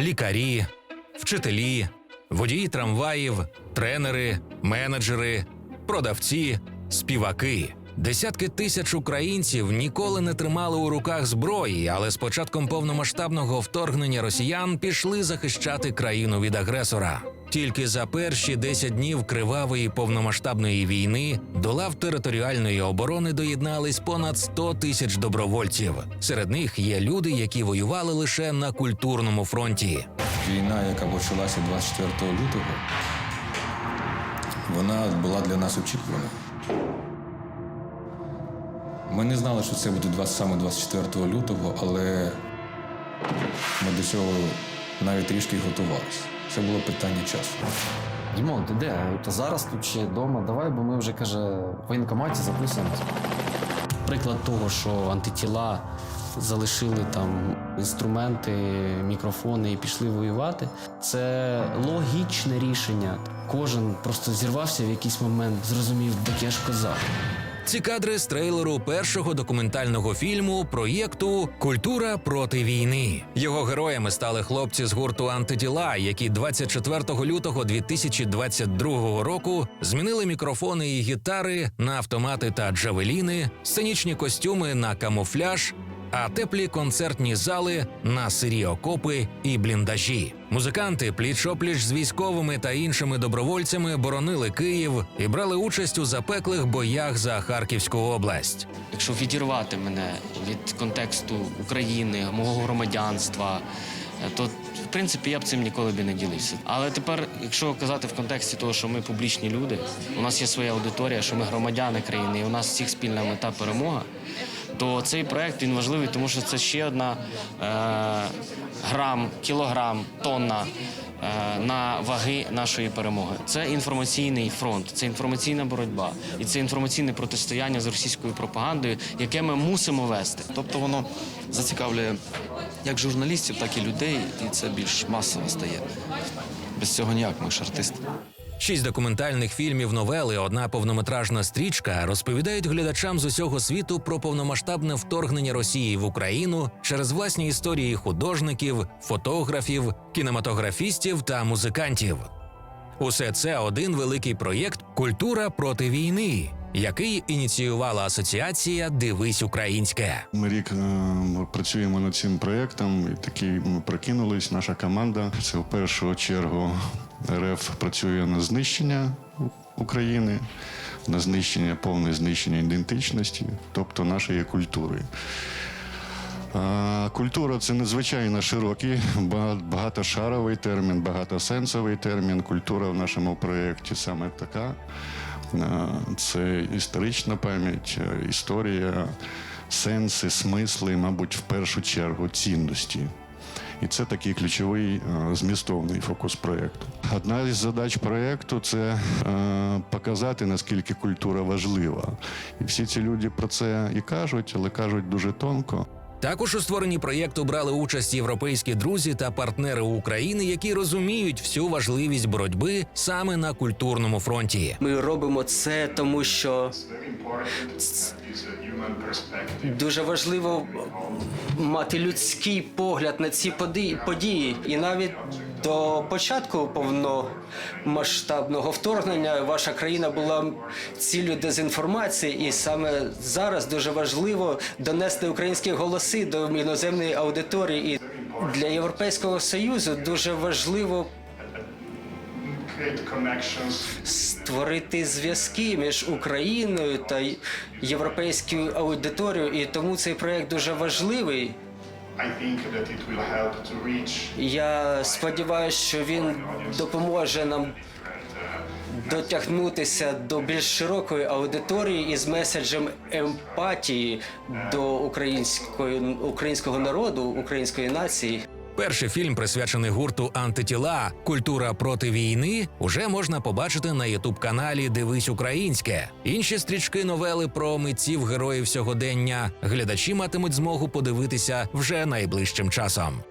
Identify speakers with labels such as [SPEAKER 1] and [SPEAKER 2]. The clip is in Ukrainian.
[SPEAKER 1] лікарі, вчителі, водії трамваїв, тренери, менеджери, продавці, співаки. Десятки тисяч українців ніколи не тримали у руках зброї, але з початком повномасштабного вторгнення росіян пішли захищати країну від агресора. Тільки за перші 10 днів кривавої повномасштабної війни до лав територіальної оборони доєднались понад 100 тисяч добровольців. Серед них є люди, які воювали лише на культурному фронті.
[SPEAKER 2] Війна, яка почалася 24 лютого, вона була для нас очікувана. Ми не знали, що це буде 20 саме 24 лютого, але ми до цього навіть трішки готувалися. Це було питання часу.
[SPEAKER 3] Дімон, ти де? Та зараз тут ще вдома. Давай, бо ми вже каже в воєнкоматі записуємось. Приклад того, що антитіла залишили там інструменти, мікрофони і пішли воювати. Це логічне рішення. Кожен просто зірвався в якийсь момент, зрозумів, так я ж козак.
[SPEAKER 1] Ці кадри з трейлеру першого документального фільму проєкту Культура проти війни. Його героями стали хлопці з гурту Антиділа, які 24 лютого 2022 року змінили мікрофони і гітари на автомати та джавеліни, сценічні костюми на камуфляж. А теплі концертні зали на сирі окопи і бліндажі. Музиканти пліч-опліч з військовими та іншими добровольцями боронили Київ і брали участь у запеклих боях за Харківську область.
[SPEAKER 4] Якщо відірвати мене від контексту України, мого громадянства, то в принципі я б цим ніколи б не ділився. Але тепер, якщо казати в контексті того, що ми публічні люди, у нас є своя аудиторія, що ми громадяни країни, і у нас всіх спільна мета перемога, то цей проект він важливий, тому що це ще одна е, грам, кілограм, тонна е, на ваги нашої перемоги. Це інформаційний фронт, це інформаційна боротьба і це інформаційне протистояння з російською пропагандою, яке ми мусимо вести.
[SPEAKER 5] Тобто воно зацікавлює як журналістів, так і людей, і це більш масово стає. Без цього ніяк, ми ж артисти.
[SPEAKER 1] Шість документальних фільмів, новели, одна повнометражна стрічка розповідають глядачам з усього світу про повномасштабне вторгнення Росії в Україну через власні історії художників, фотографів, кінематографістів та музикантів. Усе це один великий проєкт Культура проти війни, який ініціювала асоціація Дивись українське.
[SPEAKER 6] Ми рік е, працюємо над цим проєктом, і такий ми прокинулись. Наша команда це в першу чергу РФ працює на знищення України, на знищення, повне знищення ідентичності, тобто нашої культури. Культура це надзвичайно широкий, багатошаровий термін, багатосенсовий термін. Культура в нашому проєкті саме така. Це історична пам'ять, історія, сенси, смисли, мабуть, в першу чергу цінності. І це такий ключовий е, змістовний фокус проєкту. Одна із задач проєкту це е, показати, наскільки культура важлива. І всі ці люди про це і кажуть, але кажуть дуже тонко.
[SPEAKER 1] Також у створенні проєкту брали участь європейські друзі та партнери України, які розуміють всю важливість боротьби саме на культурному фронті.
[SPEAKER 7] Ми робимо це, тому що дуже важливо мати людський погляд на ці події. І навіть до початку повномасштабного вторгнення ваша країна була ціллю дезінформації, і саме зараз дуже важливо донести українські голоси до іноземної аудиторії. І для Європейського союзу дуже важливо створити зв'язки між Україною та європейською аудиторією, і тому цей проект дуже важливий. Я сподіваюся, що він допоможе нам дотягнутися до більш широкої аудиторії із меседжем емпатії до української українського народу, української нації.
[SPEAKER 1] Перший фільм, присвячений гурту Антитіла Культура проти війни, уже можна побачити на ютуб-каналі Дивись Українське. Інші стрічки новели про митців героїв сьогодення глядачі матимуть змогу подивитися вже найближчим часом.